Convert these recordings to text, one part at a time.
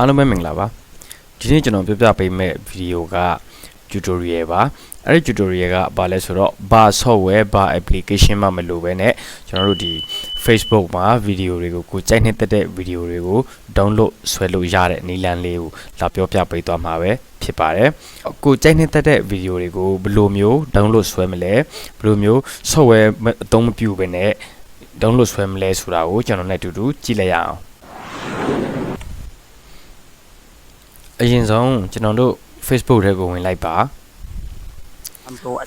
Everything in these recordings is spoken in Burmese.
အားလုံးပဲမင်္ဂလာပါဒီနေ့ကျွန်တော်ပြပြပေးမယ့်ဗီဒီယိုက tutorial ပါအဲ့ဒီ tutorial ကဘာလဲဆိုတော့ဘာ software ဘာ application မှမလိုပဲねကျွန်တော်တို့ဒီ Facebook မှာဗီဒီယိုတွေကိုကိုကြိုက်နှစ်သက်တဲ့ဗီဒီယိုတွေကို download ဆွဲလို့ရတဲ့နည်းလမ်းလေးကိုလာပြောပြပေးသွားမှာပဲဖြစ်ပါတယ်ကိုကြိုက်နှစ်သက်တဲ့ဗီဒီယိုတွေကိုဘယ်လိုမျိုး download ဆွဲမလဲဘယ်လိုမျိုး software အသုံးမပြုဘဲနဲ့ download ဆွဲမလဲဆိုတာကိုကျွန်တော်နဲ့အတူတူကြည့်လိုက်ရအောင် အရင်ဆုံးကျွန်တော်တို့ Facebook ထဲကိုဝင်လိုက်ပါ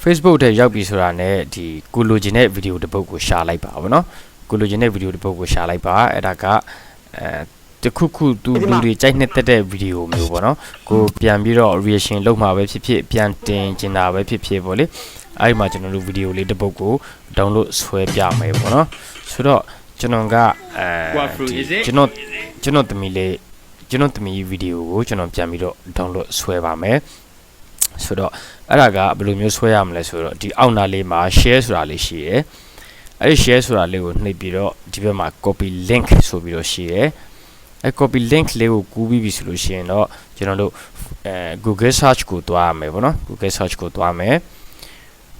Facebook ထဲရောက်ပြီဆိုတာနဲ့ဒီကိုလိုချင်တဲ့ဗီဒီယိုတစ်ပုဒ်ကိုရှာလိုက်ပါဗောနော်ကိုလိုချင်တဲ့ဗီဒီယိုတစ်ပုဒ်ကိုရှာလိုက်ပါအဲ့ဒါကအဲတခုခုသူလူတွေကြိုက်နှစ်သက်တဲ့ဗီဒီယိုမျိုးပေါ့နော်ကိုပြန်ပြီးတော့ reaction လုပ်မှာပဲဖြစ်ဖြစ်ပြန်တင်ကျင်တာပဲဖြစ်ဖြစ်ပေါ့လေအဲ့မှာကျွန်တော်တို့ဗီဒီယိုလေးတစ်ပုဒ်ကို download ဆွဲပြမယ်ပေါ့နော်ဆိုတော့ကျွန်တော်ကအဲကျွန်တော်ကျွန်တော်သမီးလေး ကျွန်တော်သမီးဗီဒီယိုကိုကျွန်တော်ပြန်ပြီးတော့ download ဆွဲပါမယ်ဆိုတော့အဲ့ဒါကဘယ်လိုမျိုးဆွဲရမလဲဆိုတော့ဒီအောက်နာလေးမှာ share ဆိုတာလေးရှိတယ်အဲ့ဒီ share ဆိုတာလေးကိုနှိပ်ပြီးတော့ဒီဘက်မှာ copy link ဆိုပြီးတော့ရှိတယ်အဲ့ copy link လေးကိုကူးပြီးပြီဆိုလို့ရှိရင်တော့ကျွန်တော်တို့အဲ Google search ကိုတွားရမယ်ပေါ့နော် Google search ကိုတွားမယ်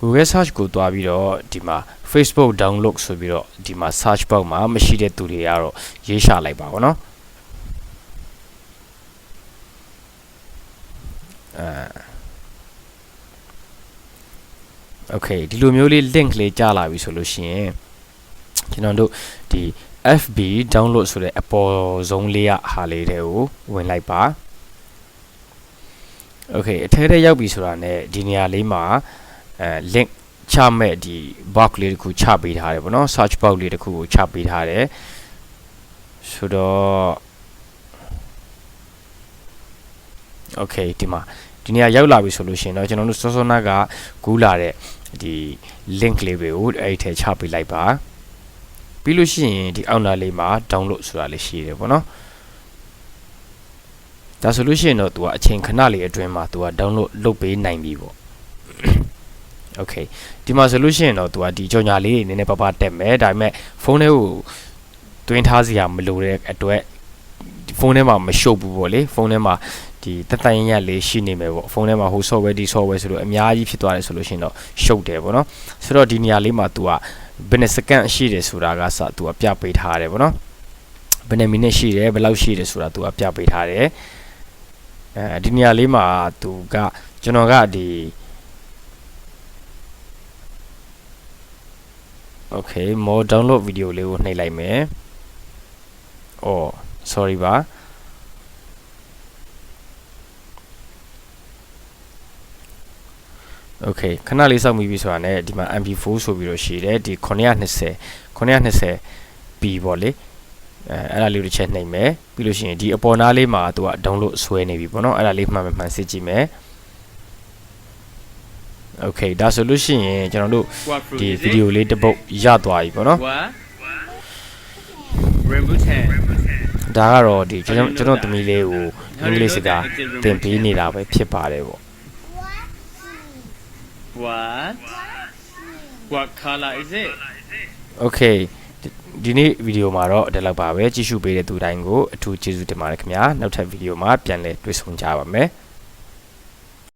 Google search ကိုတွားပြီးတော့ဒီမှာ Facebook download ဆိုပြီးတော့ဒီမှာ search box မှာမရှိတဲ့သူတွေကတော့ရေးရှာလိုက်ပါဘောနော် အဲ Okay ဒီလိုမျိုးလေး link လေးကြားလာပြီဆိုလို့ရှိရင်ကျွန်တော်တို့ဒီ FB download ဆိုတဲ့အပေါ်ဆုံးလေးရဟာလေးတွေကိုဝင်လိုက်ပါ Okay အထဲထဲရောက်ပြီဆိုတာ ਨੇ ဒီနေရာလေးမှာအဲ link ချမဲ့ဒီ box လေးတစ်ခုချပေးထားတယ်ဗောနော် search box လေးတစ်ခုကိုချပေးထားတယ်ဆိုတော့ Okay ဒီမှာဒီနေရာရောက်လာပြီဆိုလို့ရှိရင်တော့ကျွန်တော်တို့စောစောနာကကူးလာတဲ့ဒီ link လေးတွေကိုအဲ့ဒီထဲချပေးလိုက်ပါပြီးလို့ရှိရင်ဒီအောက်နာလေးမှာ download ဆိုတာလေးရှိတယ်ဗောနော်ဒါဆိုလို့ရှိရင်တော့ तू ကအချိန်ခဏလေးအတွင်းမှာ तू က download လုပ်ပေးနိုင်ပြီပေါ့ Okay ဒီမှာဆိုလို့ရှိရင်တော့ तू ကဒီကြော်ညာလေးနည်းနည်းပါးပါးတက်မယ်ဒါပေမဲ့ဖုန်းထဲကိုတွင်းထားစရာမလိုတဲ့အတွက်ဒီ ဖုန်းထဲမှာမရှုပ်ဘူးပေါ့လေဖုန်းထဲမှာဒီတက်တိုင်ရလေးရှိနေမယ်ပေါ့ဖုန်းထဲမှာဟို software ဒီ software ဆိုလို့အများကြီးဖြစ်သွားတယ်ဆိုလို့ရှိရင်တော့ရှုပ်တယ်ပေါ့နော်ဆိုတော့ဒီနေရာလေးမှာ तू ကဘယ်နှစ်စက္ကန့်ရှိတယ်ဆိုတာကစ तू ကပြပေးထားတယ်ပေါ့နော်ဘယ်နှစ်မိနစ်ရှိတယ်ဘယ်လောက်ရှိတယ်ဆိုတာ तू ကပြပေးထားတယ်အဲဒီနေရာလေးမှာ तू ကကျွန်တော်ကဒီ Okay more download video လေးကိုနှိပ်လိုက်မယ်။အော် sorry ပါ။ Okay ခဏလေးစောင့်မိပြီဆိုတာ ਨੇ ဒီမှာ MP4 ဆိုပြီးတော့ရှိတယ်ဒီ920 920 P ပေါ့လေအဲအဲ့ဒါလေးတစ်ချက်နှိပ်မယ်ပြီးလို့ရှိရင်ဒီအပေါ်နားလေးမှာသူက download ဆွဲနေပြီပေါ့နော်အဲ့ဒါလေးမှန်မှန်စစ်ကြည့်မယ် Okay ဒါဆိုလို့ရှိရင်ကျွန်တော်တို့ What fruit ဒီ is ဗီဒီယို it? လေးတစ်ပုတ်ရသွားပြီပေါ့နော် What? Rambutan. ဒါကတော့ဒီကျွန်တော်ကျွန်တော်သမီးလေးကိုအင်္ဂလိပ်စကားသင်ပေးနေတာပဲဖြစ်ပါတယ်ပေါ့ What? What color is it? Okay ဒီဒီနေ့ဗီဒီယိုမှာတော့ဒီလောက်ပါပဲကြည့်ရှုပေးတဲ့သူတိုင်းကိုအထူးကျေးဇူးတင်ပါတယ်ခင်ဗျာနောက်ထပ်ဗီဒီယိုမှာပြန်လည်တွေ့ဆုံကြပါမယ်